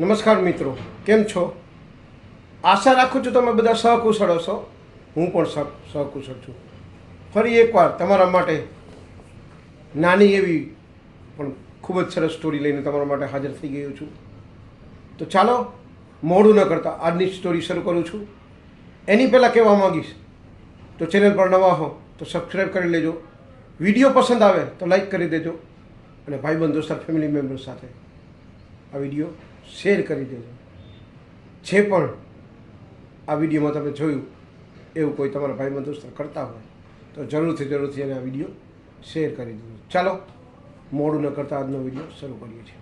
નમસ્કાર મિત્રો, કેમ છો? આશા રાખું છું તમે બધા સહકુશળ હશો. હું પણ સહ, સહકુશળ છું. ફરી એકવાર તમારા માટે નાની એવી પણ ખૂબ જ સરસ સ્ટોરી લઈને તમારા માટે હાજર થઈ ગયો છું. તો ચાલો, મોડું ન કરતા આજની સ્ટોરી શરૂ કરું છું. એની પહેલાં કહેવા માગીશ, તો ચેનલ પર નવા હો, તો સબસ્ક્રાઈબ કરી લેજો. વીડિયો પસંદ આવે તો લાઈક કરી દેજો. અને ભાઈબંધો દોસ્તાર ફેમિલી મેમ્બર સાથે આ વીડિયો શેર કરી દેજો. જે પણ આ વિડીયોમાં તમે જોયું, એવું કોઈ તમારા ભાઈમાં દોસ્ત કરતા હોય, તો જરૂરથી જરૂરથી એને આ વીડિયો શેર કરી દેજો. ચાલો, મોડું ન કરતા આજનો વીડિયો શરૂ કરીએ છીએ.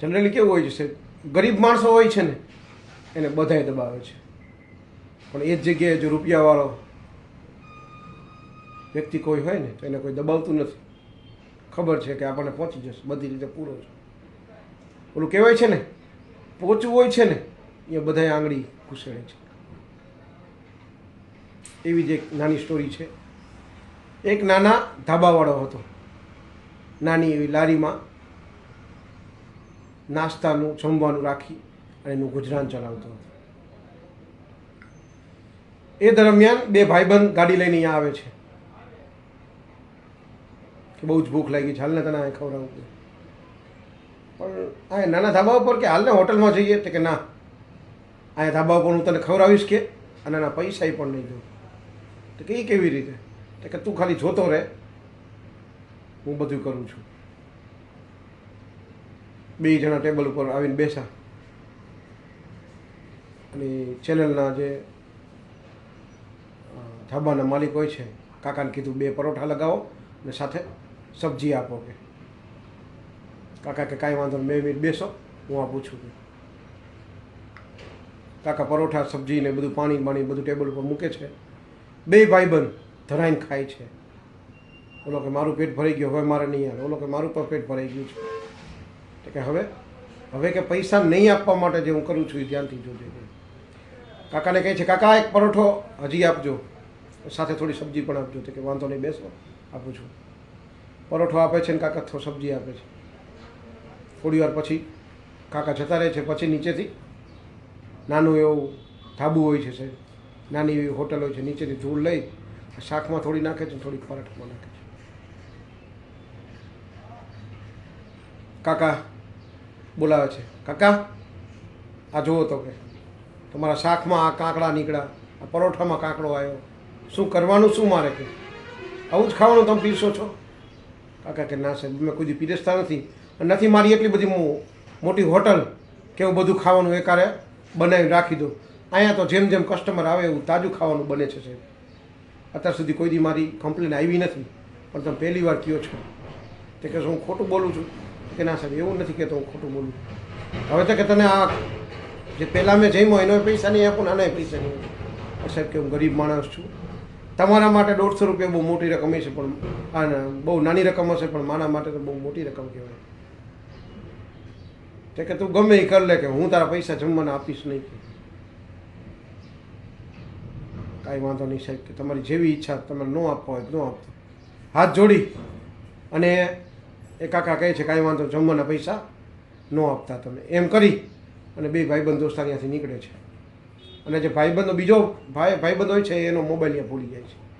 જનરલી કેવું હોય છે ગરીબ માણસો હોય છે ને, એને બધાય દબાવે છે. પણ એ જ જગ્યાએ જો રૂપિયાવાળો વ્યક્તિ કોઈ હોય ને, તો એને કોઈ દબાવતું નથી. ખબર છે કે આપણને પહોંચી જશે, બધી રીતે પૂરો છે ઓલું કહેવાય છે ને, પોચવું હોય છે ને, એ બધાય આંગળી ઘૂસેડે છે. એવી જ એક નાની સ્ટોરી છે. એક નાના ધાબાવાળો હતો. નાની એવી લારીમાં નાસ્તાનું, જમવાનું રાખી અને એનું ગુજરાન ચલાવતો હતો. એ દરમિયાન બે ભાઈબંધ ગાડી લઈને અહીંયા આવે છે. બહુ જ ભૂખ લાગી છે. હાલને તને ખવડાવું. પણ આ નાના ધાબા ઉપર કે હાલને હોટલમાં જઈએ તો કે ના, આ ધાબા ઉપર હું તને ખવડાવીશ કે? અને એના પૈસા પણ નહીં દઉં તો કે એ કેવી રીતે? તો કે તું ખાલી જોતો રહે. હું બધું કરું છું. બે જણા ટેબલ ઉપર આવીને બેસા. અને ચેનલના જે ધાબાના માલિક હોય છે, કાકાને કીધું બે પરોઠા લગાવો અને સાથે સબ્જી આપો કે. કાકા કે કાંઈ વાંધો બે મિનિટ બેસો, હું આપું છું. કાકા પરોઠા, સબ્જી ને બધું પાણી પાણી બધું ટેબલ ઉપર મૂકે છે. બે ભાઈબંધ ધરાઈને ખાય છે. ઓલો કે મારું પેટ ભરાઈ ગયું, હવે મારે નહીં આવે. ઓલો કે મારું પણ પેટ ભરાઈ ગયું છે. એટલે કે હવે હવે કે પૈસા નહીં આપવા માટે જે હું કરું છું એ ધ્યાનથી જોજે. કાકાને કહે છે, કાકા, એક પરોઠો હજી આપજો. સાથે થોડી સબ્જી પણ આપજો. તો કે વાંધો નહીં, બેસો આપું છું પરોઠો આપે છે ને કાકા થોડો સબ્જી આપે છે. થોડી વાર પછી કાકા જતા રહે છે, પછી નીચેથી. નાનું એવું ધાબુ હોય છે નાની એવી હોટલ હોય છે, નીચેથી ધૂળ લઈ શાકમાં થોડી નાખે છે ને થોડી પરાઠામાં નાખે છે. કાકા બોલાવે છે. કાકા, આ જુઓ તો કે તમારા શાકમાં આ કાંકડા નીકળ્યા, આ પરોઠામાં કાંકડો આવ્યો. શું કરવાનું, શું મારે? કે આવું જ ખાવાનું તમે પીરસો છો? કાકા કે ના સાહેબ મેં કોઈ પીરસતા નથી. નથી મારી એટલી બધી મોટી હોટલ કે એવું બધું ખાવાનું એકારે બનાવી રાખી દો અહીંયા તો જેમ જેમ કસ્ટમર આવે એવું તાજું ખાવાનું બને છે સાહેબ. અત્યાર સુધી કોઈ દી મારી કમ્પ્લેન આવી નથી. પણ તમે પહેલી વાર કહો છો. તે કે હું ખોટું બોલું છું. કે ના સાહેબ, એવું નથી કહેતો હું ખોટું બોલું. હવે તો કે તને આ જે પહેલાં મેં જમ્યો એનો પૈસા નહીં આપું ને આનાય પૈસા નહીં સાહેબ કે હું ગરીબ માણસ છું. તમારા માટે દોઢસો રૂપિયા બહુ મોટી રકમ છે પણ બહુ નાની રકમ હશે પણ મારા માટે તો બહુ મોટી રકમ કહેવાય. તે કે તું ગમે એ કર લે કે હું તારા પૈસા જમવાના આપીશ નહીં. કાંઈ વાંધો નહીં સાહેબ, કે તમારી જેવી ઈચ્છા તમે ન આપવા હોય ન આપતો. હાથ જોડી. અને એ કાકા કહે છે કાંઈ વાંધો જમવાના પૈસા ન આપતા તમે. એમ કરી અને બે ભાઈબંધ દોસ્તાર ત્યાંથી નીકળે છે. અને જે ભાઈબંધો બીજો ભાઈ, ભાઈબંધ હોય છે એનો મોબાઈલ ત્યાં ભૂલી જાય છે.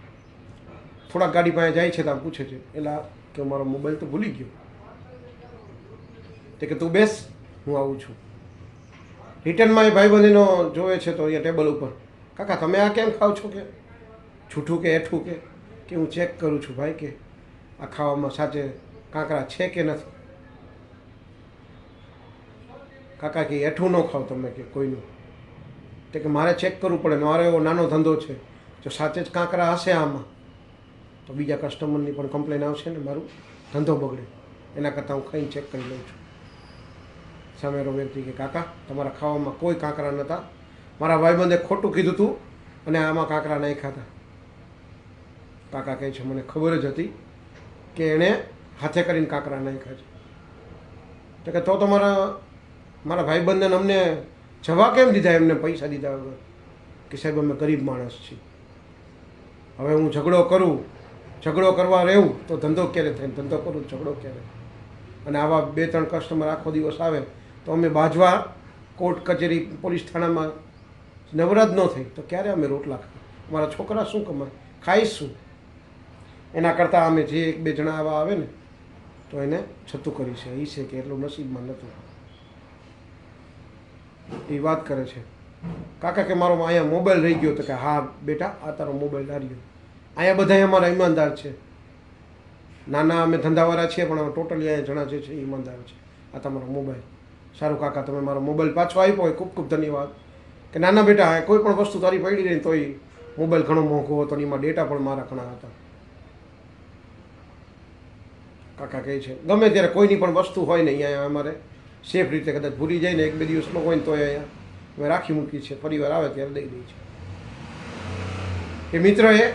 થોડાક ગાડી પાસે જાય છે ત્યાં પૂછે છે એટલે કે મારો મોબાઈલ તો ભૂલી ગયો. તે કે, તું બેસ. હું આવું છું. રિટર્નમાં એ ભાઈ એનો જોવે છે તો અહીંયા ટેબલ ઉપર, કાકા, તમે આ કેમ ખાવ છો કે? છૂઠું કે એઠું કે? કે હું ચેક કરું છું ભાઈ કે આ ખાવામાં સાચે કાંકરા છે કે નથી? કાકા, કે એઠું ન ખાવ તમે કે કોઈનું. તે કે મારે ચેક કરવું પડે, મારો એવો નાનો ધંધો છે. જો સાચે જ કાંકરા હશે આમાં, તો બીજા કસ્ટમરની પણ કમ્પ્લેન આવશે ને મારું ધંધો બગડે. એના કરતાં હું ખાઈને ચેક કરી લઉં છું. સામેનો વ્યક્તિ કે, કાકા, તમારા ખાવામાં કોઈ કાંકરા નહોતા મારા ભાઈબંધે ખોટું કીધું હતું અને આમાં કાંકરા નહીં ખાતા કાકા કહે છે, મને ખબર જ હતી કે એણે હાથે કરીને કાંકરા નહીં ખાજે તો કે, તો તમારા, મારા ભાઈબંધને અમને જવા કેમ દીધા? એમને પૈસા દીધા વગર? કે, સાહેબ, અમે ગરીબ માણસ છીએ. હવે હું ઝઘડો કરું, ઝઘડો કરવા રહેવું, તો ધંધો ક્યારે થાય? ધંધો કરું, ઝઘડો ક્યારે અને આવા બે ત્રણ કસ્ટમર આખો દિવસ આવે તો અમે બાજવા કોર્ટ કચેરી પોલીસ થાણામાં નવરાજ ન થઈ તો ક્યારે અમે રોટલા ખાઈએ અમારા છોકરા શું કમાય? ખાઈશ. શું એના કરતાં અમે જે એક બે જણા આવા આવે ને, તો એને છતું કરી છે. એ છે કે એટલું નસીબમાં નહોતું એ વાત કરે છે. કાકા કે મારો અહીંયા મોબાઈલ રહી ગયો તો કે હા બેટા, આ તારો મોબાઈલ આ રહ્યો અહીંયા બધા અમારા ઈમાનદાર છે. નાના અમે ધંધાવાળા છીએ પણ ટોટલી અહીંયા જણા જે છે ઈમાનદાર છે. આ તમારો મોબાઈલ. સારું કાકા, તમે મારો મોબાઈલ પાછો આપ્યો હોય, ખૂબ ખૂબ ધન્યવાદ. કે નાના બેટા કોઈ પણ વસ્તુ તારી પડી રહી તોય મોબાઈલ ઘણો મોંઘો હતો અને એમાં ડેટા પણ મારા ઘણા હતા. કાકા કહે છે, ગમે ત્યારે કોઈની પણ વસ્તુ હોય ને અહીંયા અમારે સેફ રીતે કદાચ ભૂલી જાય ને એક બે દિવસનો હોય ને તોય અહીંયા અમે રાખી મૂકી છે પરિવાર આવે ત્યારે દઈ દઈએ છીએ. એ મિત્રએ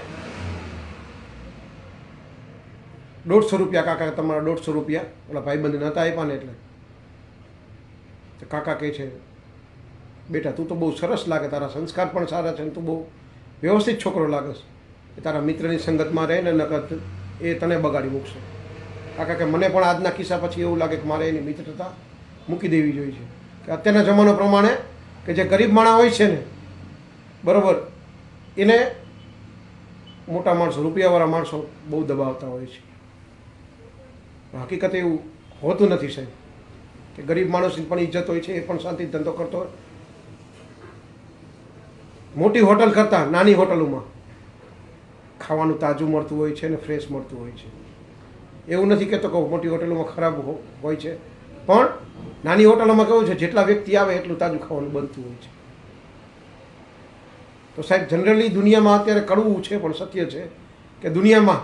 દોઢસો રૂપિયા, કાકા તમારા દોઢસો રૂપિયા, ઓલા ભાઈબંધ નહોતા આપ્યા ને એટલે તો કાકા કહે છે, બેટા, તું તો બહુ સરસ લાગે, તારા સંસ્કાર પણ સારા છે ને તું બહુ વ્યવસ્થિત છોકરો લાગે છે. એ તારા મિત્રની સંગતમાં રહે ને નકર એ તને બગાડી મૂકશે. કાકા કે, મને પણ આજના કિસ્સા પછી એવું લાગે કે મારે એની મિત્રતા મૂકી દેવી જોઈએ છે. કે અત્યારના જમાનો પ્રમાણે કે જે ગરીબ માણસ હોય છે ને, બરાબર, એને મોટા માણસો, રૂપિયાવાળા માણસો બહુ દબાવતા હોય છે. હકીકત એવું હોતું નથી સાહેબ. કે ગરીબ માણસની પણ ઇજ્જત હોય છે, એ પણ શાંતિ ધંધો કરતો હોય. મોટી હોટલ કરતાં, નાની હોટલોમાં ખાવાનું તાજું મળતું હોય છે ને ફ્રેશ મળતું હોય છે. એવું નથી કહેતો કે મોટી હોટલોમાં ખરાબ હોય છે. પણ નાની હોટલોમાં કેવું છે, જેટલા વ્યક્તિ આવે એટલું તાજું ખાવાનું બનતું હોય છે. તો સાહેબ, જનરલી દુનિયામાં અત્યારે કડવું છે, પણ સત્ય છે કે દુનિયામાં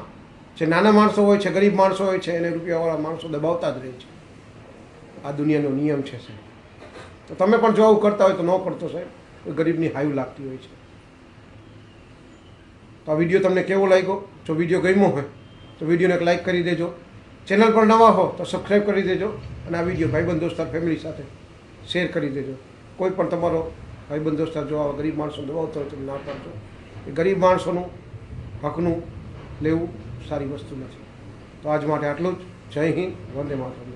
જે નાના માણસો હોય છે, ગરીબ માણસો હોય છે, એને રૂપિયાવાળા માણસો દબાવતા જ રહે છે. આ દુનિયાનો નિયમ છે, સાહેબ. તો તમે પણ જો આવું કરતા હોય તો ન કરતો, સાહેબ. ગરીબની હાયું લાગતી હોય છે. તો આ વીડિયો તમને કેવો લાગ્યો? જો વીડિયો ગમ્યો હોય, તો વિડીયોને એક લાઈક કરી દેજો. ચેનલ પર નવા હો, તો સબસ્ક્રાઈબ કરી દેજો અને આ વીડિયો ભાઈબંધ દોસ્તાર ફેમિલી સાથે શેર કરી દેજો. કોઈ પણ તમારો ભાઈબંધ દોસ્તાર જો આવા ગરીબ માણસો દબાવતો હોય તમે ના પાડજો એ ગરીબ માણસોનું, હકનું લેવું સારી વસ્તુ નથી. તો આજ માટે આટલું જ. જય હિન્દ, વંદે માતરમ.